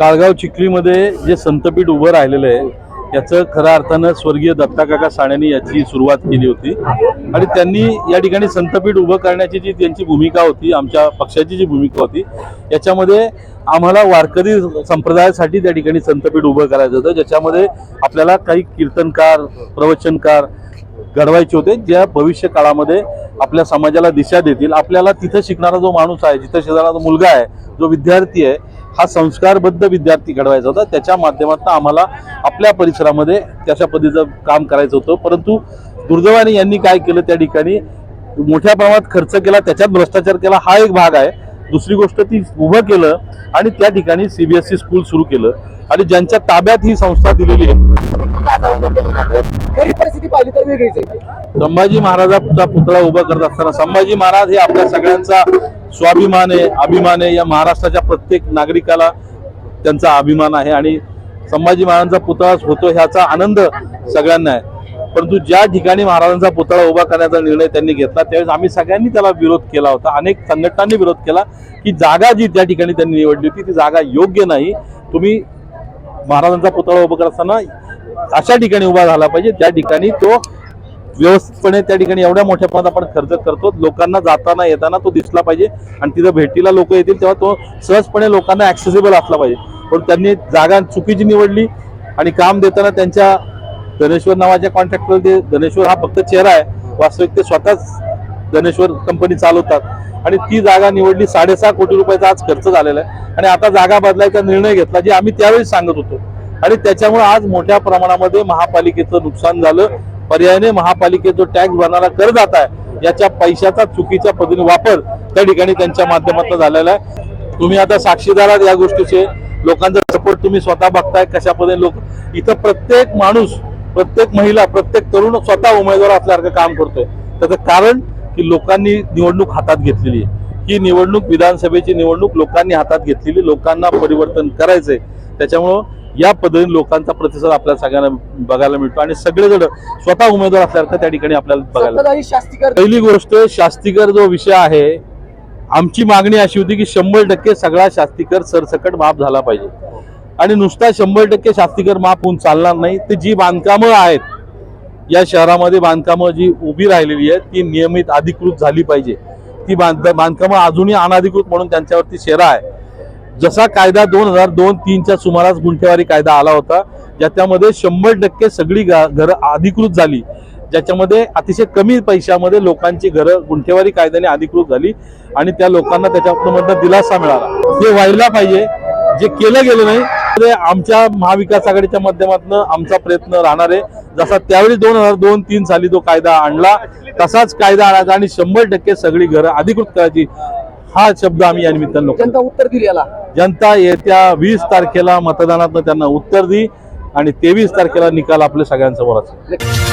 काळगाव चिखलीमध्ये जे संतपीठ उभं राहिलेलं आहे याचं खऱ्या अर्थानं स्वर्गीय दत्ताकाका साण्यानी याची सुरुवात केली होती. आणि त्यांनी या ठिकाणी संतपीठ उभं करण्याची जी त्यांची भूमिका होती आमच्या पक्षाची जी भूमिका होती याच्यामध्ये आम्हाला वारकरी संप्रदायासाठी त्या ठिकाणी संतपीठ उभं करायचं होतं ज्याच्यामध्ये आपल्याला काही कीर्तनकार प्रवचनकार घडवायचे होते ज्या भविष्य काळामध्ये आपल्या समाजाला दिशा देतील. आपल्याला तिथं शिकणारा जो माणूस आहे जिथं शिकणारा जो मुलगा आहे जो विद्यार्थी आहे हा संस्कारबद्ध विद्यार्थी घडवायचा होता. त्याच्या माध्यमातून आम्हाला आपल्या परिसरामध्ये त्याच्या पद्धतीचं काम करायचं होतं. परंतु दुर्दैवाने यांनी काय केलं त्या ठिकाणी? मोठ्या प्रमाणात खर्च केला त्याच्यात भ्रष्टाचार केला. हा एक भाग आहे. दुसरी गोष्ट ती उभं केलं आणि त्या ठिकाणी सीबीएसई स्कूल सुरू केलं. आणि ज्यांच्या ताब्यात ही संस्था दिलेली आहे संभाजी महाराजांचा पुतळा उभा करत असताना संभाजी महाराज हे आपल्या सगळ्यांचा स्वाभिमान आहे अभिमान आहे या महाराष्ट्राच्या प्रत्येक नागरिकाला त्यांचा अभिमान आहे आणि संभाजी महाराजांचा पुतळा होतो ह्याचा आनंद सगळ्यांना आहे. परंतु ज्या ठिकाणी महाराजांचा पुतळा उभा करण्याचा निर्णय त्यांनी घेतला त्यावेळेस आम्ही सगळ्यांनी त्याला विरोध केला होता. अनेक संघटनांनी विरोध केला की जागा जी त्या ठिकाणी त्यांनी निवडली होती ती जागा योग्य नाही. तुम्ही महाराजांचा पुतळा उभा करताना अशा ठिकाणी उभा झाला पाहिजे त्या ठिकाणी तो व्यवस्थितपणे त्या ठिकाणी एवढ्या मोठ्या प्रमाणात आपण खर्च करतो. लोकांना जाताना येताना तो दिसला पाहिजे आणि तिथं भेटीला लोक येतील तेव्हा तो सहजपणे लोकांना ऍक्सेसिबल असला पाहिजे. पण त्यांनी जागा चुकीची निवडली आणि काम देताना त्यांच्या धनेश्वर नावाच्या कॉन्ट्रॅक्टर ते धनेश्वर हा फक्त चेहरा आहे. वास्तविक ते स्वतःच धनेश्वर कंपनी चालवतात. आणि ती जागा निवडली साडेसहा कोटी रुपयाचा आज खर्च झालेला आहे. आणि आता जागा बदलायचा निर्णय घेतला जे आम्ही त्यावेळी सांगत होतो. आणि त्याच्यामुळे आज मोठ्या प्रमाणामध्ये महापालिकेचं नुकसान झालं. पर्यायाने महापालिकेत जो टॅक्स भरणारा कर आहे याच्या पैशाचा चुकीच्या पद्धतीने वापर त्या ठिकाणी त्यांच्या माध्यमातून झालेला आहे. तुम्ही आता साक्षीदार आहात या गोष्टीचे लोकांचा सपोर्ट तुम्ही स्वतः बघताय कशा पद्धतीने लोक इथं प्रत्येक माणूस प्रत्येक महिला प्रत्येक तरुण स्वतः उमेदवार असल्यासारखं काम करतोय. त्याचं कारण की लोकांनी निवडणूक हातात घेतलेली आहे. ही निवडणूक विधानसभेची निवडणूक लोकांनी हातात घेतलेली लोकांना परिवर्तन करायचंय. त्याच्यामुळं या पद्धतीने लोकांचा प्रतिसाद आपल्याला सगळ्यांना बघायला मिळतो आणि सगळेजण स्वतः उमेदवार असल्यासारखं त्या ठिकाणी आपल्याला बघायला पहिली गोष्ट शास्तीकर जो विषय आहे आमची मागणी अशी होती की शंभर टक्के सगळा शास्तीकर सरसकट माफ झाला पाहिजे. आणि नुसता शंभर टक्के शास्तीकर माफ होऊन चालणार नाही तर जी बांधकामं आहेत या शहरामध्ये बांधकामं जी उभी राहिलेली आहेत ती नियमित अधिकृत झाली पाहिजे. ती बांध बांधकामं अजूनही अनधिकृत म्हणून त्यांच्यावरती शेरा आहे. जसा कायदा दोन हजार दोन तीनच्या सुमारास गुंठेवारी कायदा आला होता ज्याच्यामध्ये शंभर टक्के सगळी घरं अधिकृत झाली. ज्याच्यामध्ये अतिशय कमी पैशामध्ये लोकांची घरं गुंठेवारी कायद्याने अधिकृत झाली आणि त्या लोकांना त्याच्यामधनं दिलासा मिळाला. हे व्हायला पाहिजे. जे केलं गेलं नाही ते आमच्या महाविकास आघाडीच्या माध्यमातून आमचा प्रयत्न राहणार आहे. जसा त्यावेळी दोन हजार दोन तीन साली तो कायदा आणला तसाच कायदा आणायचा आणि शंभर टक्के सगळी घरं अधिकृत करायची हा शब्द आम्ही या निमित्तानं जनता उत्तर दिली याला. जनता येत्या वीस तारखेला मतदानात त्यांना उत्तर दी आणि तेवीस तारखेला निकाल आपल्या सगळ्यांसमोर असेल.